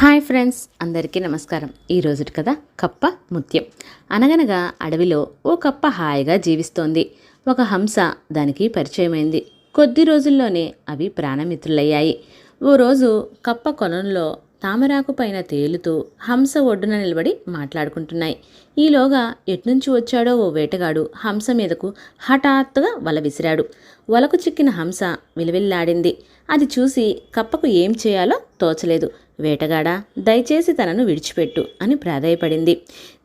Hi friends అందరికీ నమస్కారం. ఈ రోజుటి కథ కప్ప ముత్యం. అనగనగా అడవిలో ఓ కప్ప హాయిగా జీవిస్తోంది. ఒక హంస దానికి పరిచయమైంది. కొద్ది రోజుల్లోనే అవి ప్రాణమిత్రులయ్యాయి. ఓ రోజు కప్ప కొలంలో తామరాకు పైన తేలుతూ హంస ఒడ్డున నిలబడి మాట్లాడుకుంటున్నాయి. ఈలోగా ఎట్నుంచి వచ్చాడో ఓ వేటగాడు హంస మీదకు హఠాత్తుగా వల విసిరాడు. వలకు చిక్కిన హంస విలవిల్లాడింది. అది చూసి కప్పకు ఏం చేయాలో తోచలేదు. వేటగాడా దయచేసి తనను విడిచిపెట్టు అని ప్రాధాయపడింది.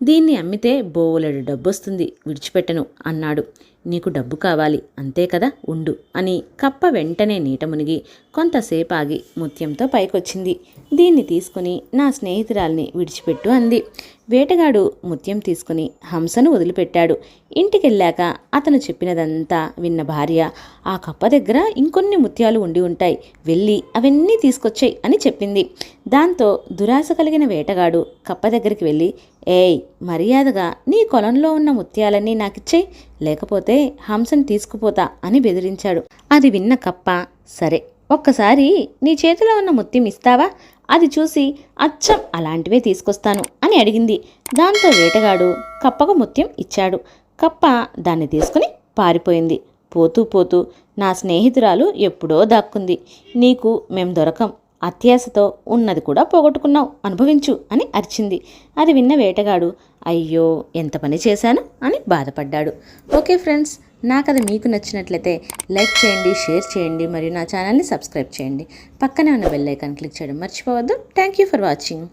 దీన్ని అమ్మితే బోవులడు డబ్బొస్తుంది. విడిచిపెట్టను అన్నాడు. నీకు డబ్బు కావాలి అంతే కదా? ఉండు అని కప్ప వెంటనే నీట మునిగి కొంతసేపు ఆగి ముత్యంతో పైకొచ్చింది. దీన్ని తీసుకుని నా స్నేహితురాల్ని విడిచిపెట్టు అంది. వేటగాడు ముత్యం తీసుకుని హంసను వదిలిపెట్టాడు. ఇంటికెళ్ళాక అతను చెప్పినదంతా విన్న భార్య ఆ కప్ప దగ్గర ఇంకొన్ని ముత్యాలు ఉండి ఉంటాయి వెళ్ళి అవన్నీ తీసుకొచ్చాయి అని చెప్పింది. దాంతో దురాశ కలిగిన వేటగాడు కప్ప దగ్గరికి వెళ్ళి ఏయ్ మర్యాదగా నీ కొలంలో ఉన్న ముత్యాలన్నీ నాకిచ్చేయి లేకపోతే హంసని తీసుకుపోతా అని బెదిరించాడు. అది విన్న కప్ప సరే ఒక్కసారి నీ చేతిలో ఉన్న ముత్యం ఇస్తావా? అది చూసి అచ్చం అలాంటివే తీసుకొస్తాను అని అడిగింది. దాంతో వేటగాడు కప్పకు ముత్యం ఇచ్చాడు. కప్ప దాన్ని తీసుకుని పారిపోయింది. పోతూ పోతూ నా స్నేహితురాలు ఎప్పుడో దాక్కుంది. నీకు మేం దొరకం అత్యాశతో ఉన్నది కూడా పోగొట్టుకున్నావు. అనుభవించు అని అరిచింది. అది విన్న వేటగాడు అయ్యో ఎంత పని చేశాను? అని బాధపడ్డాడు. ఓకే ఫ్రెండ్స్ నా కథ మీకు నచ్చినట్లయితే లైక్ చేయండి షేర్ చేయండి మరియు నా ఛానల్ని సబ్స్క్రైబ్ చేయండి. పక్కనే ఉన్న బెల్ ఐకాన్ క్లిక్ చేయడం మర్చిపోవద్దు. Thank you for watching.